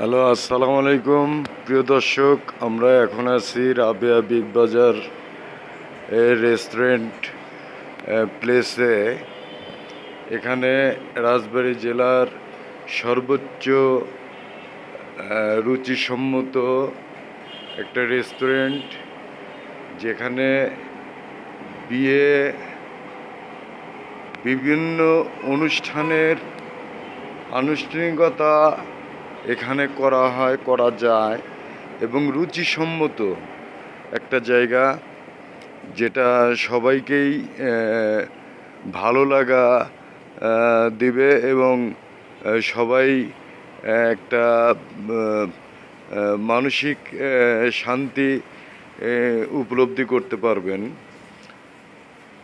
Hello, আসসালামু আলাইকুম। প্রিয় দর্শক, আমরা এখন আছি রাবেয়া বিগ বাজার এর রেস্টুরেন্ট প্লেসে। এখানে রাজবাড়ী জেলার সর্বোচ্চ রুচিসম্মত একটা রেস্টুরেন্ট, যেখানে বিয়ে বিভিন্ন অনুষ্ঠানের আনুষ্ঠানিকতা এখানে করা হয়, করা যায় এবং রুচিসম্মত একটা জায়গা যেটা সবাইকেই ভালো লাগা দিবে এবং সবাই একটা মানসিক শান্তি উপলব্ধি করতে পারবেন।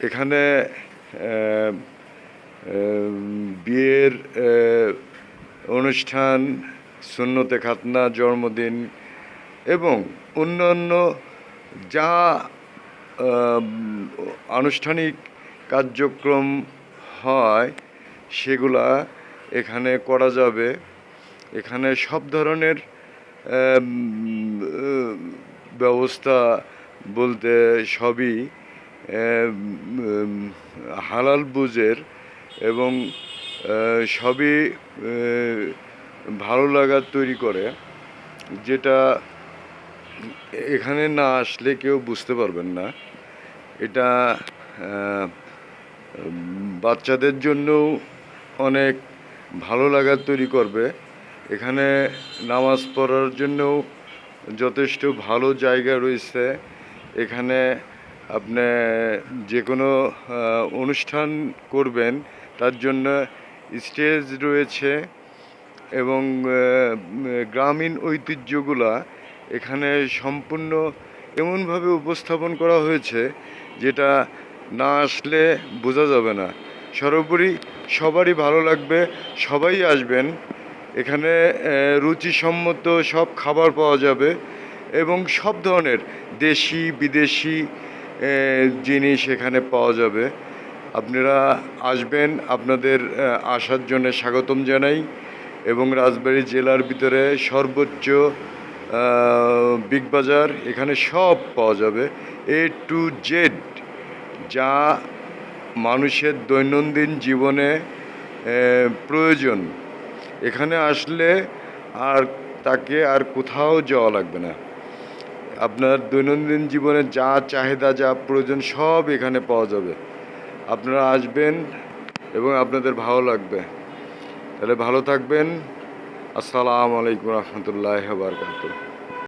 এখানে বিয়ের অনুষ্ঠান সুন্নতে খাতনা, জন্মদিন এবং অন্যান্য যা আনুষ্ঠানিক কার্যক্রম হয়, সেগুলা এখানে করা যাবে। এখানে সব ধরনের ব্যবস্থা বলতে সবই হালাল বুজের এবং সবই ভালো লাগা তৈরি করে, যেটা এখানে না আসলে কেউ বুঝতে পারবেন না। এটা বাচ্চাদের জন্যও অনেক ভালো লাগার তৈরি করবে। এখানে নামাজ পড়ার জন্যও যথেষ্ট ভালো জায়গা রয়েছে। এখানে আপনি যে কোনো অনুষ্ঠান করবেন, তার জন্য স্টেজ রয়েছে। এবং গ্রামীণ ঐতিহ্যগুলা এখানে সম্পূর্ণ এমনভাবে উপস্থাপন করা হয়েছে যেটা না আসলে বোঝা যাবে না। সর্বোপরি সবারই ভালো লাগবে, সবাই আসবেন। এখানে রুচিসম্মত সব খাবার পাওয়া যাবে এবং সব ধরনের দেশি, বিদেশি জিনিস এখানে পাওয়া যাবে। আপনারা আসবেন, আপনাদের আসার জন্য স্বাগতম জানাই। এবং রাজবাড়ী জেলার ভিতরে সর্বোচ্চ বিগ বাজার এখানে সব পাওয়া যাবে। এ টু জেড যা মানুষের দৈনন্দিন জীবনে প্রয়োজন। এখানে আসলে আর তাকে আর কোথাও যাওয়া লাগবে না। আপনার দৈনন্দিন জীবনে যা চাহিদা, যা প্রয়োজন, সব এখানে পাওয়া যাবে। আপনারা আসবেন এবং আপনাদের ভালো লাগবে। তাহলে ভালো থাকবেন। আসসালামু আলাইকুম রহমতুল্লাহ বারকাতুহ।